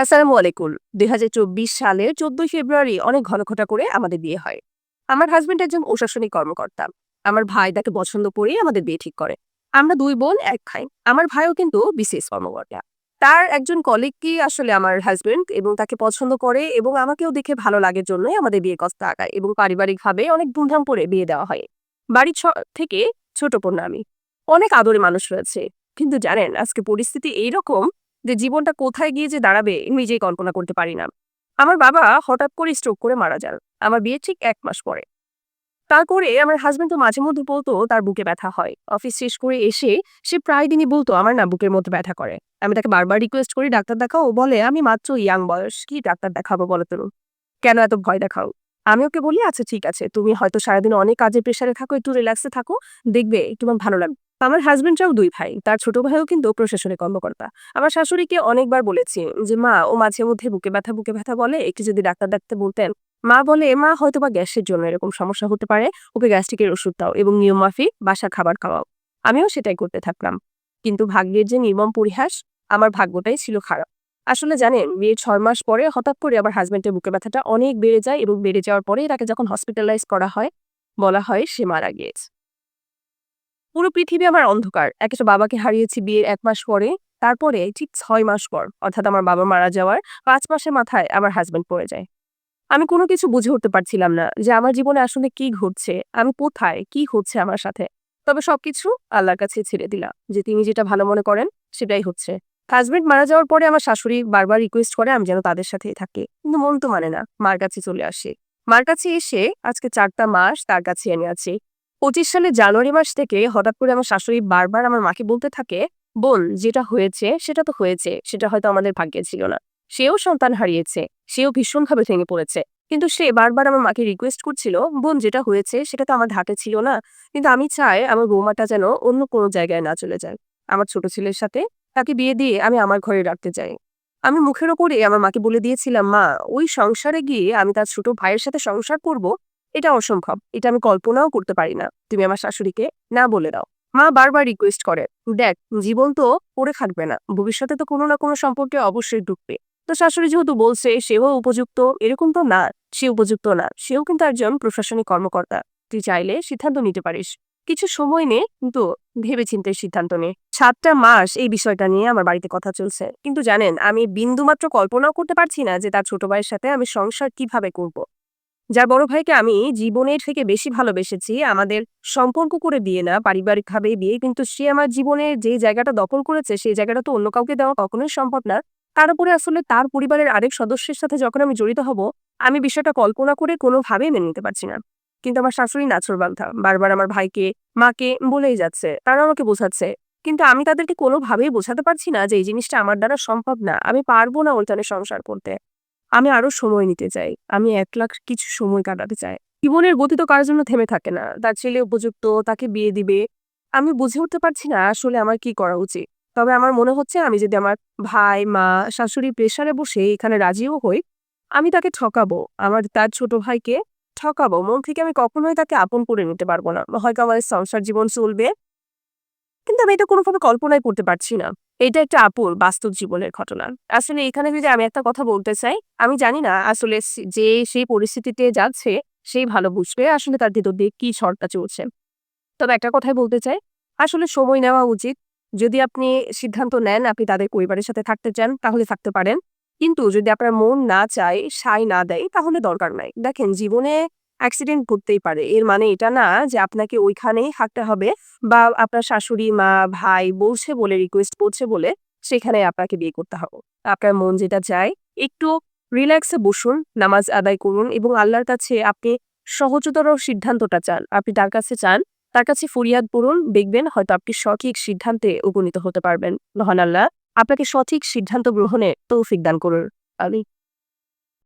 আসসালামু আলাইকুম। দুই সালের চোদ্দই ফেব্রুয়ারি অনেক ঘনঘটা করে আমাদের বিয়ে হয়। আমার হাজবেন্ড একজন প্রশাসনিক কর্মকর্তা। আমার ভাই তাকে পছন্দ করেই আমাদের বিয়ে ঠিক করে। আমরা দুই বোন এক ভাই। আমার ভাইও কিন্তু বিসিএস কর্মকর্তা। তার একজন কলিগকে আসলে আমার হাজবেন্ড এবং তাকে পছন্দ করে এবং আমাকেও দেখে ভালো লাগের জন্যই আমাদের বিয়ে কষ্ট আগায় এবং পারিবারিকভাবে অনেক ধুমধাম করে বিয়ে দেওয়া হয়। বাড়ির ছ- থেকে ছোট কন্যা আমি। অনেক আদরে মানুষ রয়েছে। কিন্তু জানেন, আজকে পরিস্থিতি এইরকম যে জীবনটা কোথায় গিয়ে যে দাঁড়াবে নিজেই কল্পনা করতে পারি না। আমার বাবা হঠাৎ করে স্ট্রোক করে মারা যান। আমার বিয়ে ঠিক এক মাস পরে। তারপরে আমার হাজবেন্ড তো মাঝে মধ্যে বলতো, তার বুকে ব্যথা হয়। অফিস শেষ করে এসে সে প্রায় দিনই বলতো, আমার না বুকের মধ্যে ব্যথা করে। আমি তাকে বারবার রিকোয়েস্ট করি, ডাক্তার দেখাও? বলে, আমি মাত্র ইয়াং বয়স। কি ডাক্তার দেখাবো বলো তো? কেন এত ভয় দেখাও? আমি ওকে বলি আচ্ছা ঠিক আছে, তুমি হয়তো সারাদিন অনেক কাজের প্রেশারে থাকো, একটু রিল্যাক্সে থাকো। দেখবে আমার ভালো লাগবে। আমার হাজবেন্ডরাও দুই ভাই, তার ছোট ভাইও কিন্তু প্রশাসনিক কর্মকর্তা। আমার শাশুড়িকে অনেকবার বলেছি যে, মা, ও মাঝে মধ্যে বুকে ব্যথা বুকে ব্যথা বলে, একটু যদি ডাক্তার ডাকতে বলতেন। মা বলে, মা হয়তো বা গ্যাসের জন্য এরকম সমস্যা হতে পারে, ওকে গ্যাস্ট্রিকের ওষুধ দাও এবং নিয়ম মাফিক বাসার খাবার খাওয়াও। আমিও সেটাই করতে থাকলাম। কিন্তু ভাগ্যের যে নির্মম পরিহাস, আমার ভাগ্যটাই ছিল খারাপ। আসলে জানেন, বিয়ের ছয় মাস পরে হঠাৎ করে আমার হাজব্যান্ডের বুকে ব্যথাটা অনেক বেড়ে যায় এবং বেড়ে যাওয়ার পরে তাকে যখন হসপিটালাইজ করা হয়, বলা হয় সে মারা গিয়েছে। পুরো পৃথিবী আমার অন্ধকার। একে একটা বাবাকে হারিয়েছি বিয়ের এক মাস পরে, তারপরে ঠিক ছয় মাস পর অর্থাৎ আমার বাবা মারা যাওয়ার পাঁচ মাসের মাথায় আমার হাজবেন্ড পড়ে যায়। আমি কোনো কিছু বুঝে উঠতে পারছিলাম না যে আমার জীবনে আসলে কি ঘটছে, আমি কোথায়, কি হচ্ছে আমার সাথে। তবে সবকিছু আল্লাহর কাছে ছেড়ে দিলাম যে তিনি যেটা ভালো মনে করেন সেটাই হচ্ছে। হাজবেন্ড মারা যাওয়ার পরে আমার শাশুড়ি বারবার রিকোয়েস্ট করে আমি যেন তাদের সাথেই থাকি। কিন্তু মন তো মানে না, মার কাছে চলে আসি। মার কাছে এসে আজকে চারটা মাস তার কাছে এনে আছি। পঁচিশ সালের জানুয়ারি মাস থেকে হঠাৎ করে আমার শাশুড়ি বারবার আমার মাকে বলতে থাকে, বোন, যেটা হয়েছে, সেটা তো হয়েছে, সেটা হয়তো আমাদের ভাগ্যে ছিল না। সেও সন্তান হারিয়েছে, সেও ভীষণভাবে ভেঙে পড়েছে। কিন্তু সে বারবার আমার মাকে রিকোয়েস্ট করছিল, বোন, যেটা হয়েছে, সেটা তো আমার হাতে ছিল না। কিন্তু আমি চাই আমার বৌমাটা যেন অন্য কোনো জায়গায় না চলে যায়। আমার ছোট ছেলের সাথে তাকে বিয়ে দিয়ে আমি আমার ঘরে রাখতে চাই। আমি মুখের ওপরে আমার মাকে বলে দিয়েছিলাম, মা, ওই সংসারে গিয়ে আমি তার ছোট ভাইয়ের সাথে সংসার করব এটা অসম্ভব। এটা আমি কল্পনাও করতে পারি না, তুমি আমার শাশুড়িকে না বলে দাও। মা বারবার রিকোয়েস্ট করে, দেখ, জীবন তো পড়ে থাকবে না, ভবিষ্যতে তো কোনো না কোনো সম্পর্কে অবশ্যই ঢুকবে তো শাশুড়ি যেহেতু বলছে, সেও উপযুক্ত, এরকম তো না, সে উপযুক্ত না, সেও কিন্তু একজন প্রশাসনিক কর্মকর্তা, তুই চাইলে সিদ্ধান্ত নিতে পারিস। কিছু সময় নে কিন্তু ভেবে চিন্তে সিদ্ধান্ত নে। সাতটা মাস এই বিষয়টা নিয়ে আমার বাড়িতে কথা চলছে। কিন্তু জানেন, আমি বিন্দুমাত্র কল্পনাও করতে পারছি না যে তার ছোট ভাইয়ের সাথে আমি সংসার কীভাবে করব। যার বড় ভাইকে আমি জীবনের থেকে বেশি ভালোবেসেছি, আমাদের সম্পর্ক করে বিয়ে না পারিবারিকভাবে বিয়ে, কিন্তু সে আমার জীবনের যে জায়গাটা দখল করেছে, সেই জায়গাটা তো অন্য কাউকে দেওয়া কখনোই সম্ভব না। তার উপরে আসলে তার পরিবারের আরেক সদস্যের সাথে যখন আমি জড়িত হব, আমি বিষয়টা কল্পনা করে কোনোভাবেই মেনে নিতে পারছি না। কিন্তু আমার শাশুড়ি নাচর বান্ধা, বারবার আমার ভাইকে, মাকে বলেই যাচ্ছে, তারা আমাকে বোঝাচ্ছে। কিন্তু আমি তাদেরকে কোনোভাবেই বোঝাতে পারছি না যে এই জিনিসটা আমার দ্বারা সম্ভব না, আমি পারব না ওইখানে সংসার করতে। আমি আরও সময় নিতে চাই। আমি এক লাখ কিছু সময় কাটাতে চাই। জীবনের গতি তো কার জন্য থেমে থাকে না। তার ছেলে উপযুক্ত, তাকে বিয়ে দিবে। আমি বুঝে উঠতে পারছি না আসলে আমার কি করা উচিত। তবে আমার মনে হচ্ছে আমি যদি আমার ভাই, মা, শাশুড়ি প্রেশারে বসে এখানে রাজিও হই, আমি তাকে ঠকাবো। আমার তার ছোট ভাইকে ঠকাবো। মন থেকে আমি কখনোই তাকে আপন করে নিতে পারব না। হয়তো আমার সংসার জীবন চলবে। কিন্তু আমি এটা কোনোভাবে কল্পনাই করতে পারছি না। এটা একটা আপুর বাস্তব জীবনের ঘটনা। আসলে এখানে যদি আমি একটা কথা বলতে চাই, আমি জানি না আসলে যে সেই পরিস্থিতিতে যাচ্ছে সেই ভালো বুঝবে আসলে তার ভিতর দিয়ে কি ঝড়টা চলছে। তবে একটা কথাই বলতে চাই, আসলে সময় নেওয়া উচিত। যদি আপনি সিদ্ধান্ত নেন আপনি তাদের পরিবারের সাথে থাকতে চান, তাহলে থাকতে পারেন। কিন্তু যদি আপনার মন না চায় সাই না দেয়, তাহলে দরকার নাই। দেখেন, জীবনে অ্যাক্সিডেন্ট ঘটতেই পারে। এর মানে এটা না যে আপনাকে ওইখানেই থাকতে হবে বা আপনার শাশুড়ি, মা, ভাই বলছে বলে রিকোয়েস্ট করছে বলে সেখানে আপনাকে বিয়ে করতে হবে। আপনার মন যেটা চায় একটু রিল্যাক্সে বসুন, নামাজ আদায় করুন এবং আল্লাহর কাছে আপনি সহজতর সিদ্ধান্তটা চান। আপনি তার কাছে চান, তার কাছে ফরিয়াদ করুন দেখবেন হয়তো আপনি সঠিক সিদ্ধান্তে উপনীত হতে পারবেন। মহান আল্লাহ, আপনাকে সঠিক সিদ্ধান্ত গ্রহণে তৌফিক দান করুন। আমি